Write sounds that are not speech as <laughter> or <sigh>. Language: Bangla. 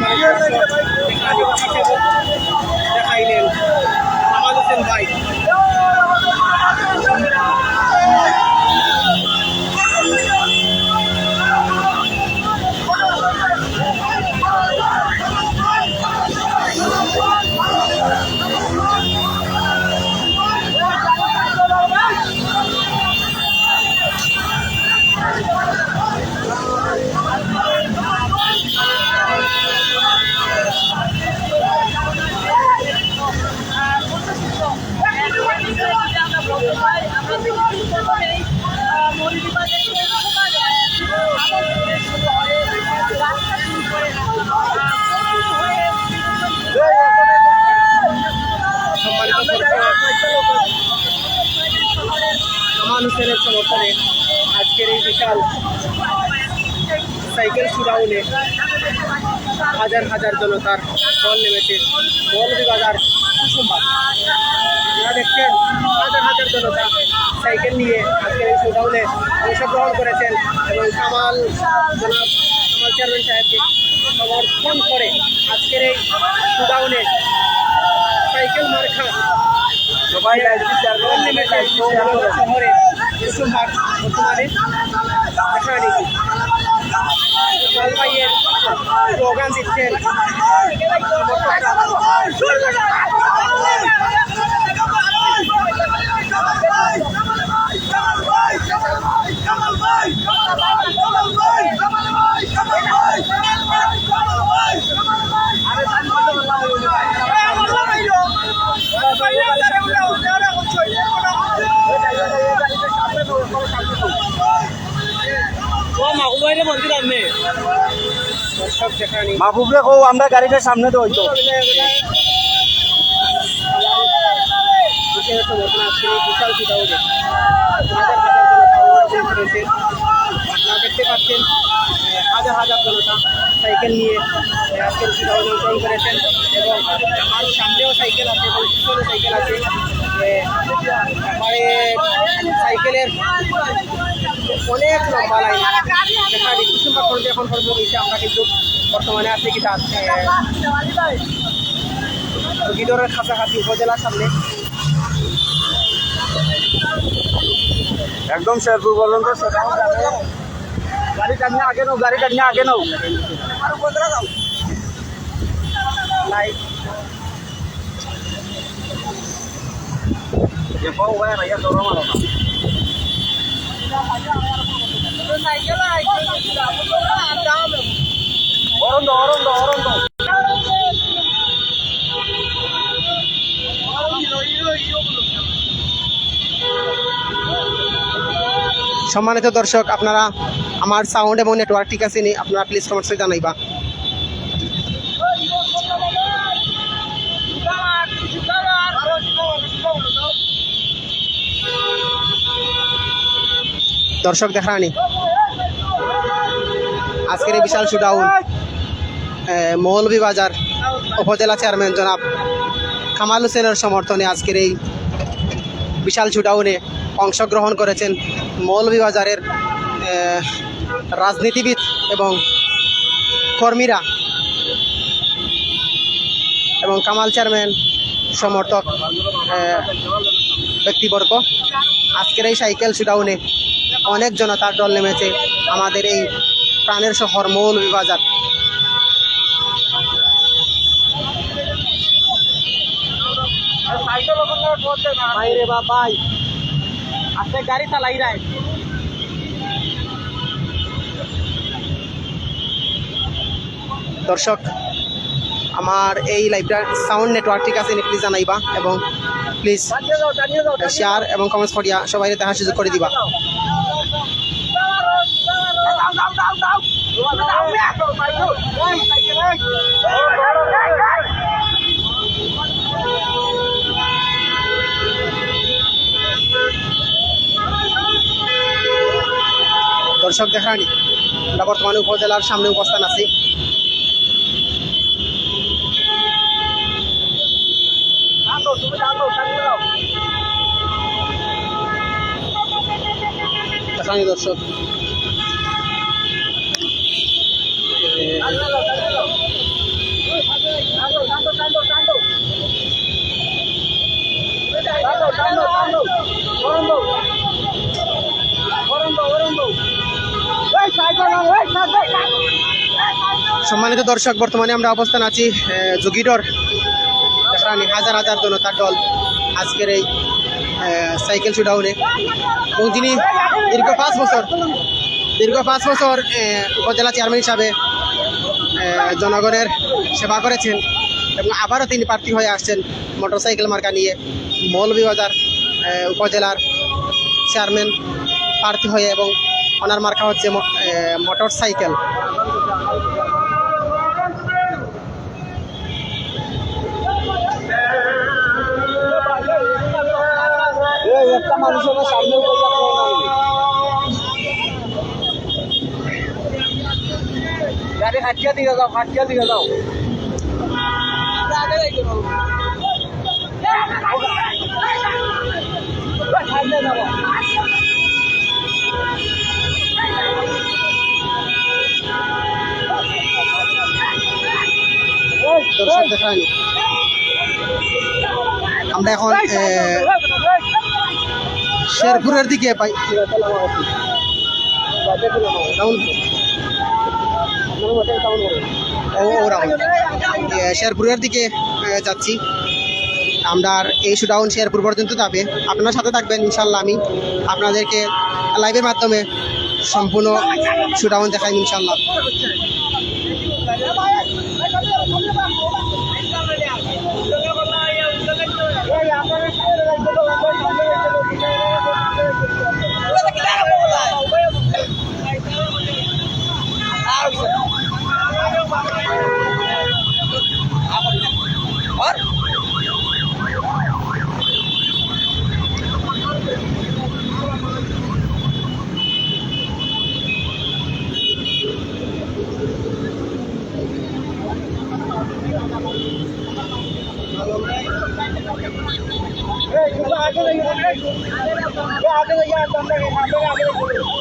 <laughs> 哎呀！হোসেনের সমর্থনে আজকের এই বিশাল সাইকেল শুডাউনে হাজার হাজার জনতার দল নেমেছে। মৌলভীবাজার কুসুমবাগ আপনারা দেখছেন, হাজার হাজার জনতা সাইকেল নিয়ে আজকের এই শুডাউনে অংশগ্রহণ করেছেন এবং কামাল জনাব, কামাল চেয়ারম্যান সাহেবকে সমর্থন করে আজকের এই শুডাউনে সাইকেল মার্কা সবাই শহরে কুসুমবাগ বর্তমানে। জলপাইয়ের স্লোগান দিচ্ছেন মাহবুবরে কও আমরা গাড়িটার সামনে তো। হইতো দেখতে পাচ্ছেন হাজার হাজার জনতা সাইকেল নিয়ে আহ, আজকের সুদাউনে অংশগ্রহণ করেছেন। এবং আমার সামনেও সাইকেল আছে এবং পিছনে সাইকেল আছে। আহ, সাইকেলের অনেক লম্বা লাইন দেখা ডিসেম্বর পর্যন্ত এখন পর্যন্ত হয়েছে আমরা কিন্তু বর্তমানে আছি কি তার গিদরের কাছাকাছি উপজেলার সামনে। একদম শেরপুর পর্যন্ত সেটাও যাবে গাড়ি টানিয়ে আগে নাও গাড়ি টানিয়ে আগে নাও। লাইট যে পাও ভাই রাইয়া দৌড় মারো না সম্মানিত দর্শক, আপনারা আমার সাউন্ড এবং নেটওয়ার্ক ঠিক আছে নি? আপনারা প্লিজ কমেন্টসে জানাইবা। দর্শক দেখানি আজকের এই বিশাল শুডাউন মৌলভীবাজার উপজেলা চেয়ারম্যান জনাব কামাল হোসেনের সমর্থনে আজকের এই বিশাল শুডাউনে অংশগ্রহণ করেছেন মৌলভীবাজারের রাজনীতিবিদ এবং কর্মীরা এবং কামাল চেয়ারম্যান সমর্থক ব্যক্তিবর্গ। আজকের এই সাইকেল শুডাউনে অনেক জনতার দল নেমেছে। আমাদের এই প্রাণের শহর মৌলভীবাজার বাইরে দর্শক, আমার এই লাইভটা সাউন্ড নেটওয়ার্ক ঠিক আছে প্লিজ জানাইবা এবং প্লিজ শেয়ার এবং কমেন্টস করিয়া সবাই দেখার সুযোগ করে দিবা। দর্শক দেখানি আমরা বর্তমানে উপজেলার সামনে উপস্থান আছি। দর্শক। সম্মানিত দর্শক বর্তমানে আমরা অবস্থান আছি আহ, জুগিডর। হাজার হাজার জনতার দল আজকের এই সাইকেল শুডাউনে এবং তিনি দীর্ঘ পাঁচ বছর দীর্ঘ পাঁচ বছর উপজেলা চেয়ারম্যান হিসাবে জনগণের সেবা করেছেন এবং আবারও তিনি প্রার্থী হয়ে আসছেন মোটরসাইকেল মার্কা নিয়ে মৌলভীবাজার উপজেলার চেয়ারম্যান প্রার্থী হয়ে এবং ওনার মার্কা হচ্ছে মোটর সাইকেল গাড়ি হাটিয়া দিকে যাও হাটিয়া দিকে যাও। আমরা এখন শেরপুরের দিকে পাই শেরপুরের দিকে যাচ্ছি। আমরা আর এই শুডাউন শেরপুর পর্যন্ত যাবে। আপনার সাথে থাকবেন ইনশাল্লাহ আমি। আপনাদেরকে লাইভের মাধ্যমে সম্পূর্ণ শুডাউন দেখাই ইনশাল্লাহ आगे जाइए आगे जाइए आगे जाइए